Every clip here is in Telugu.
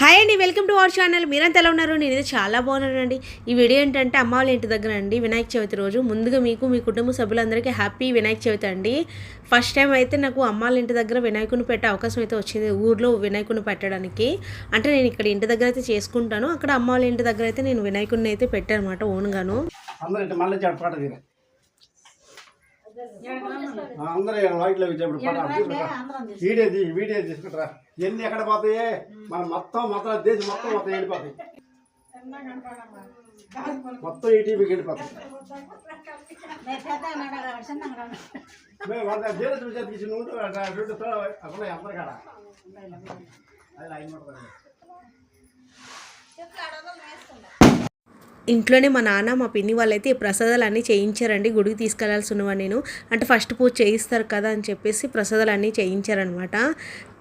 హాయ్ అండి వెల్కమ్ టు అవర్ ఛానల్ మీరంతా ఎలా ఉన్నారు? నేనైతే చాలా బాగున్నానండి. ఈ వీడియో ఏంటంటే అమ్మ వాళ్ళ ఇంటి దగ్గర అండి వినాయక చవితి రోజు. ముందుగా మీకు మీ కుటుంబ సభ్యులందరికీ హ్యాపీ వినాయక చవితి అండి. ఫస్ట్ టైం అయితే నాకు అమ్మ వాళ్ళ ఇంటి దగ్గర వినాయకుని పెట్టే అవకాశం అయితే వచ్చింది ఊర్లో వినాయకుని పెట్టడానికి. అంటే నేను ఇక్కడ ఇంటి దగ్గర అయితే చేసుకుంటాను. అక్కడ అమ్మ వాళ్ళ ఇంటి దగ్గర అయితే నేను వినాయకుడిని అయితే పెట్టాను అనమాట ఓన్గాను. అందరూ ఇట్లా మళ్ళీ చెడు పాట తీరే అందరూ ఈడ వాకిట్లో చెప్పుడు పాట వీడియో తీ వీడియో తీసుకుంటారా? ఎన్ని ఎక్కడ పోతాయి? మన మొత్తం మొత్తం దేశం మొత్తం మొత్తం వెళ్ళిపోతాయి. మొత్తం ఈ టీవీకి వెళ్ళిపోతాయి. మేము వంద జీరో చూసి తీసి నువ్వు రెండు అక్కడ అందరు కాడ. అది లైన్ పడుతుంది ఇంట్లోనే మా నాన్న మా పిన్ని వాళ్ళైతే ఈ ప్రసాదాలు అన్నీ చేయించారండి. గుడికి తీసుకెళ్ళాల్సి ఉన్నవా నేను. అంటే ఫస్ట్ పూజ చేయిస్తారు కదా అని చెప్పేసి ప్రసాదాలు అన్నీ చేయించారనమాట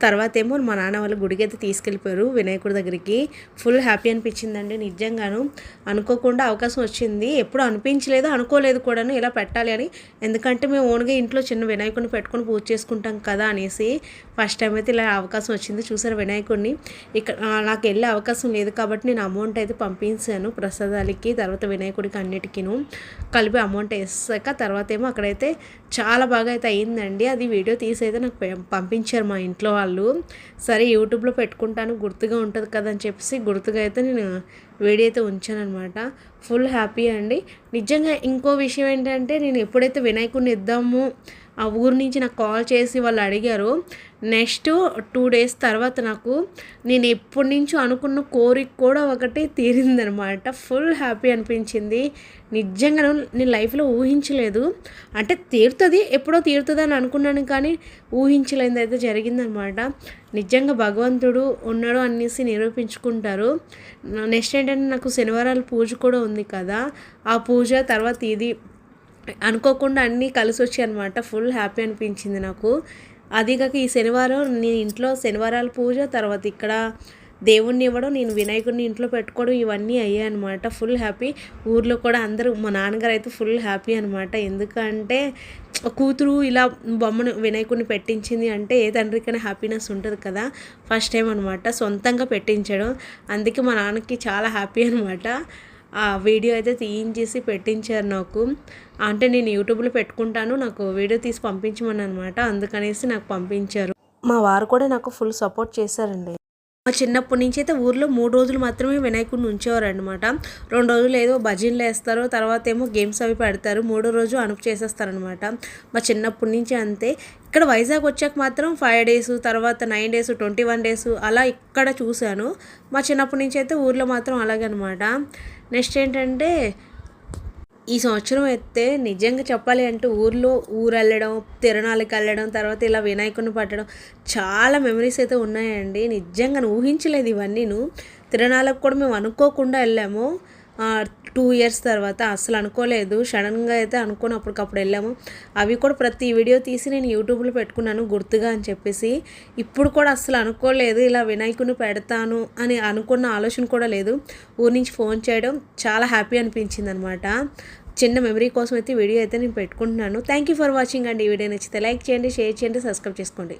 తర్వాత ఏమో మా నాన్న వాళ్ళు గుడికి అయితే తీసుకెళ్ళిపోయారు వినాయకుడి దగ్గరికి. ఫుల్ హ్యాపీ అనిపించిందండి. నిజంగాను అనుకోకుండా అవకాశం వచ్చింది. ఎప్పుడు అనిపించలేదు అనుకోలేదు కూడాను ఇలా పెట్టాలి అని. ఎందుకంటే మేము ఓన్గా ఇంట్లో చిన్న వినాయకుడిని పెట్టుకొని పూజ చేసుకుంటాం కదా అనేసి ఫస్ట్ టైం అయితే ఇలా అవకాశం వచ్చింది. చూసారు వినాయకుడిని. ఇక్కడ నాకు వెళ్ళే అవకాశం లేదు కాబట్టి నేను అమౌంట్ అయితే పంపించాను ప్రసాదాలకి తర్వాత వినాయకుడికి అన్నిటికీను. కలిపి అమౌంట్ వేసాక తర్వాత ఏమో అక్కడైతే చాలా బాగా అయితే అయిందండి. అది వీడియో తీసి అయితే నాకు పంపించారు మా ఇంట్లో వాళ్ళు వాళ్ళు సరే యూట్యూబ్లో పెట్టుకుంటాను గుర్తుగా ఉంటుంది కదా అని చెప్పేసి గుర్తుగా అయితే నేను వీడియో అయితే ఉంచాను అనమాట ఫుల్ హ్యాపీ అండి. నిజంగా ఇంకో విషయం ఏంటంటే నేను ఎప్పుడైతే వినాయకుడిని ఇద్దాము ఆ ఊరు నుంచి నాకు కాల్ చేసి వాళ్ళు అడిగారు నెక్స్ట్ టూ డేస్ తర్వాత నాకు నేను ఎప్పటి నుంచో అనుకున్న కోరిక కూడా ఒకటి తీరిందనమాట ఫుల్ హ్యాపీ అనిపించింది. నిజంగా నేను లైఫ్లో ఊహించలేదు. అంటే తీరుతుంది ఎప్పుడో తీరుతుంది అని అనుకున్నాను కానీ ఊహించలేనిది అయితే జరిగిందనమాట నిజంగా భగవంతుడు ఉన్నాడు అనేసి నిరూపించుకుంటారు. నెక్స్ట్ ఏంటంటే నాకు శనివారాలు పూజ కూడా ఉంది కదా. ఆ పూజ తర్వాత ఇది అనుకోకుండా అన్నీ కలిసి వచ్చాయి అనమాట ఫుల్ హ్యాపీ అనిపించింది నాకు. అది కాక ఈ శనివారం నేను ఇంట్లో శనివారాల పూజ తర్వాత ఇక్కడ దేవుణ్ణి ఇవ్వడం నేను వినాయకుడిని ఇంట్లో పెట్టుకోవడం ఇవన్నీ అయ్యాయి అనమాట ఫుల్ హ్యాపీ ఊర్లో కూడా అందరూ మా నాన్నగారు అయితే ఫుల్ హ్యాపీ అనమాట ఎందుకంటే కూతురు ఇలా బొమ్మను వినాయకుడిని పెట్టించింది అంటే ఏ తండ్రికైనా హ్యాపీనెస్ ఉంటుంది కదా. ఫస్ట్ టైం అనమాట సొంతంగా పెట్టించడం. అందుకే మా నాన్నకి చాలా హ్యాపీ అనమాట ఆ వీడియో అయితే తీయించేసి పెట్టించారు నాకు. అంటే నేను యూట్యూబ్లో పెట్టుకుంటాను. నాకు వీడియో తీసి పంపించమని అనమాట అందుకనేసి నాకు పంపించారు. మా వారు కూడా నాకు ఫుల్ సపోర్ట్ చేశారండి. మా చిన్నప్పటి నుంచి అయితే ఊర్లో మూడు రోజులు మాత్రమే వినాయకుడిని ఉంచేవారు అనమాట రెండు రోజులు ఏదో భజనలు వేస్తారు తర్వాత ఏమో గేమ్స్ అవి పెడతారు మూడో రోజు అనుపు చేసేస్తారనమాట మా చిన్నప్పటి నుంచి అంతే. ఇక్కడ వైజాగ్ వచ్చాక మాత్రం ఫైవ్ డేస్ తర్వాత nine days twenty one days అలా ఇక్కడ చూశాను. మా చిన్నప్పటి నుంచి అయితే ఊర్లో మాత్రం అలాగనమాట. నెక్స్ట్ ఏంటంటే ఈ సంవత్సరం అయితే నిజంగా చెప్పాలి అంటే ఊర్లో ఊరు వెళ్ళడం తిరణాలకు వెళ్ళడం తర్వాత ఇలా వినాయకుడిని పట్టడం చాలా మెమరీస్ అయితే ఉన్నాయండి. నిజంగా ఊహించలేదు ఇవన్నీను. తిరణాలకు కూడా మేము అనుకోకుండా వెళ్ళాము. టూ ఇయర్స్ తర్వాత అసలు అనుకోలేదు. సడన్గా అయితే అనుకోని అప్పటికప్పుడు వెళ్ళాము. అవి కూడా ప్రతి వీడియో తీసి నేను యూట్యూబ్లో పెట్టుకున్నాను గుర్తుగా అని చెప్పేసి. ఇప్పుడు కూడా అసలు అనుకోలేదు. ఇలా వినాయకుని పెడతాను అని అనుకున్న ఆలోచన కూడా లేదు. ఊరి నుంచి ఫోన్ చేయడం చాలా హ్యాపీ అనిపించింది అనమాట చిన్న మెమరీ కోసం అయితే వీడియో అయితే నేను పెట్టుకుంటున్నాను. థ్యాంక్ యూ ఫర్ వాచింగ్ అండి. ఈ వీడియో నచ్చితే లైక్ చేయండి షేర్ చేయండి సబ్స్క్రైబ్ చేసుకోండి.